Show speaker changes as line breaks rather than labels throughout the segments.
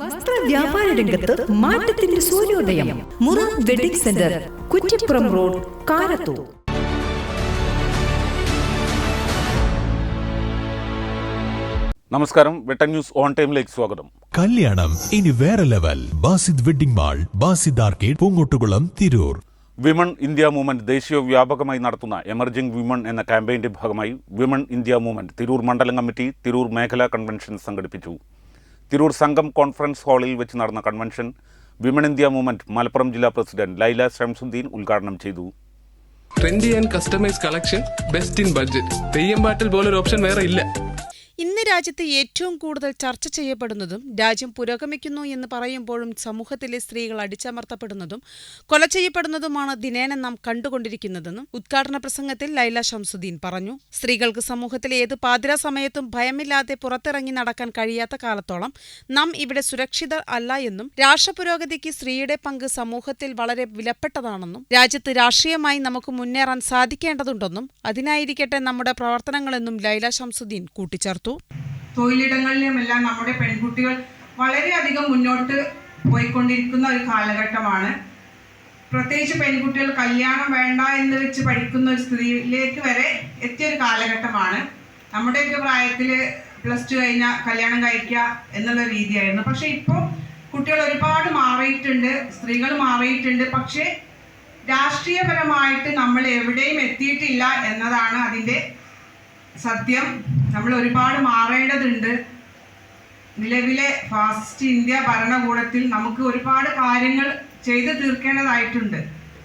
വസ്ത്ര വ്യാപാര രംഗത്ത് മാറ്റത്തിന്റെ സൂര്യോദയം. മുറ wedding centre Kuttippuram road Karathur.
നമസ്കാരം. വെട്ടൻ ന്യൂസ് ഓൺ ടൈമിലേക്ക് സ്വാഗതം.
കല്യാണം ഇനി വേറെ level. Basid wedding mall Basid arcade Poongottukulam Tirur.
Women India movement ദേശീയ വ്യാപകമായി നടത്തുന്ന എമർജിംഗ് വിമൺ എന്ന ക്യാമ്പയിന്റെ ഭാഗമായി വിമൺ ഇന്ത്യ മൂവ്മെന്റ് തിരൂർ മണ്ഡലം കമ്മിറ്റി തിരൂർ മേഖലാ കൺവെൻഷൻ സംഘടിപ്പിച്ചു. തിരൂർ സംഘം കോൺഫറൻസ് ഹാളിൽ വെച്ച് നടന്ന convention women India movement Malappuram ജില്ലാ പ്രസിഡന്റ് ലൈല ശംസുദ്ദീൻ ഉദ്ഘാടനം ചെയ്തു.
Trendy and customise collection best in budget Theyyam പാട്ടിൽ പോലൊരു ഓപ്ഷൻ വേറെ ഇല്ല.
ഇന്ന് രാജ്യത്ത് ഏറ്റവും കൂടുതൽ ചർച്ച ചെയ്യപ്പെടുന്നതും രാജ്യം പുരോഗമിക്കുന്നു എന്ന് പറയുമ്പോഴും സമൂഹത്തിലെ സ്ത്രീകൾ അടിച്ചമർത്തപ്പെടുന്നതും കൊല ചെയ്യപ്പെടുന്നതുമാണ് ദിനേന നാം കണ്ടുകൊണ്ടിരിക്കുന്നതെന്നും ഉദ്ഘാടന പ്രസംഗത്തിൽ ലൈല ഷംസുദ്ദീൻ പറഞ്ഞു. സ്ത്രീകൾക്ക് സമൂഹത്തിലെ ഏത് പാതിരാ സമയത്തും ഭയമില്ലാതെ പുറത്തിറങ്ങി നടക്കാൻ കഴിയാത്ത കാലത്തോളം നാം ഇവിടെ സുരക്ഷിതർ അല്ല എന്നും രാഷ്ട്രപുരോഗതിക്ക് സ്ത്രീയുടെ പങ്ക് സമൂഹത്തിൽ വളരെ വിലപ്പെട്ടതാണെന്നും രാജ്യത്ത് രാഷ്ട്രീയമായി നമുക്ക് മുന്നേറാൻ സാധിക്കേണ്ടതുണ്ടെന്നും അതിനായിരിക്കട്ടെ നമ്മുടെ പ്രവർത്തനങ്ങളെന്നും ലൈല ഷംസുദ്ദീൻ കൂട്ടിച്ചേർത്തു.
തൊഴിലിടങ്ങളിലുമെല്ലാം നമ്മുടെ പെൺകുട്ടികൾ വളരെയധികം മുന്നോട്ട് പോയിക്കൊണ്ടിരിക്കുന്ന ഒരു കാലഘട്ടമാണ്. പ്രത്യേകിച്ച് പെൺകുട്ടികൾ കല്യാണം വേണ്ട എന്ന് വെച്ച് പഠിക്കുന്ന ഒരു സ്ഥിതിയിലേക്ക് വരെ എത്തിയൊരു കാലഘട്ടമാണ്. നമ്മുടെയൊക്കെ പ്രായത്തിൽ പ്ലസ് ടു കഴിഞ്ഞാൽ കല്യാണം കഴിക്കുക എന്നുള്ള രീതിയായിരുന്നു. പക്ഷേ ഇപ്പോൾ കുട്ടികൾ ഒരുപാട് മാറിയിട്ടുണ്ട് സ്ത്രീകൾ മാറിയിട്ടുണ്ട്. പക്ഷേ രാഷ്ട്രീയപരമായിട്ട് നമ്മൾ എവിടെയും എത്തിയിട്ടില്ല എന്നതാണ് അതിന്റെ സത്യം. നമ്മൾ ഒരുപാട് മാറേണ്ടതുണ്ട്. നിലവിലെ ഫാസ്റ്റ് ഇന്ത്യ ഭരണകൂടത്തിൽ നമുക്ക് ഒരുപാട് കാര്യങ്ങൾ ചെയ്തു തീർക്കേണ്ടതായിട്ടുണ്ട്.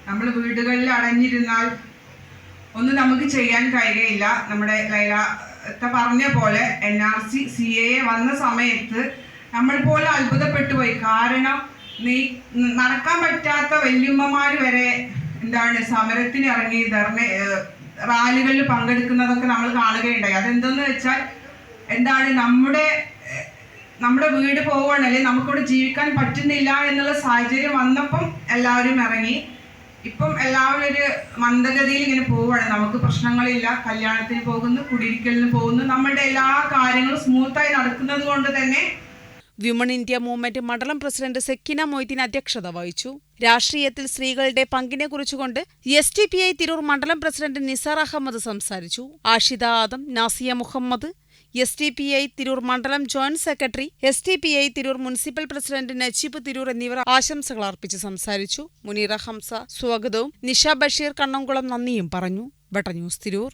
നമ്മൾ വീടുകളിൽ അടഞ്ഞിരുന്നാൽ ഒന്നും നമുക്ക് ചെയ്യാൻ കഴിയുകയില്ല നമ്മുടെ ലൈലത്തെ പറഞ്ഞ പോലെ N R C C A വന്ന സമയത്ത് നമ്മൾ പോലെ അത്ഭുതപ്പെട്ടു പോയി. കാരണം നീ നടക്കാൻ പറ്റാത്ത വല്യമ്മമാർ വരെ എന്താണ് സമരത്തിന് ഇറങ്ങി ധർണ റാലികളിൽ പങ്കെടുക്കുന്നതൊക്കെ നമ്മൾ കാണുകയുണ്ടായി. അതെന്തെന്ന് വെച്ചാൽ എന്താണ് നമ്മുടെ നമ്മുടെ വീട് പോവുകയാണ് അല്ലെങ്കിൽ നമുക്കിവിടെ ജീവിക്കാൻ പറ്റുന്നില്ല എന്നുള്ള സാഹചര്യം വന്നപ്പം എല്ലാവരും ഇറങ്ങി. ഇപ്പം എല്ലാവരും ഒരു മന്ദഗതിയിൽ ഇങ്ങനെ പോവുകയാണ്. നമുക്ക് പ്രശ്നങ്ങളില്ല. കല്യാണത്തിന് പോകുന്നു കുടിയിരിക്കലിന് പോകുന്നു. നമ്മളുടെ എല്ലാ കാര്യങ്ങളും സ്മൂത്തായി നടക്കുന്നത് കൊണ്ട് തന്നെ
വിമൺ ഇന്ത്യ മൂവ്മെന്റ് മണ്ഡലം പ്രസിഡന്റ് സെക്കിന മൊയ്തീൻ അധ്യക്ഷത വഹിച്ചു. രാഷ്ട്രീയത്തിൽ സ്ത്രീകളുടെ പങ്കിനെ കുറിച്ചുകൊണ്ട് S D P I Tirur മണ്ഡലം പ്രസിഡന്റ് നിസാർ അഹമ്മദ് സംസാരിച്ചു. Ashida Adam Nasiya Muhammad S D P I Tirur മണ്ഡലം joint secretary S D P I Tirur municipal president Najeeb Tirur എന്നിവർ ആശംസകൾ അർപ്പിച്ച് സംസാരിച്ചു. മുനീറ ഹംസ സ്വാഗതവും. നിഷ ബഷീർ കണ്ണംകുളം നന്ദിയും പറഞ്ഞു. ബട്ട ന്യൂസ് തിരൂർ.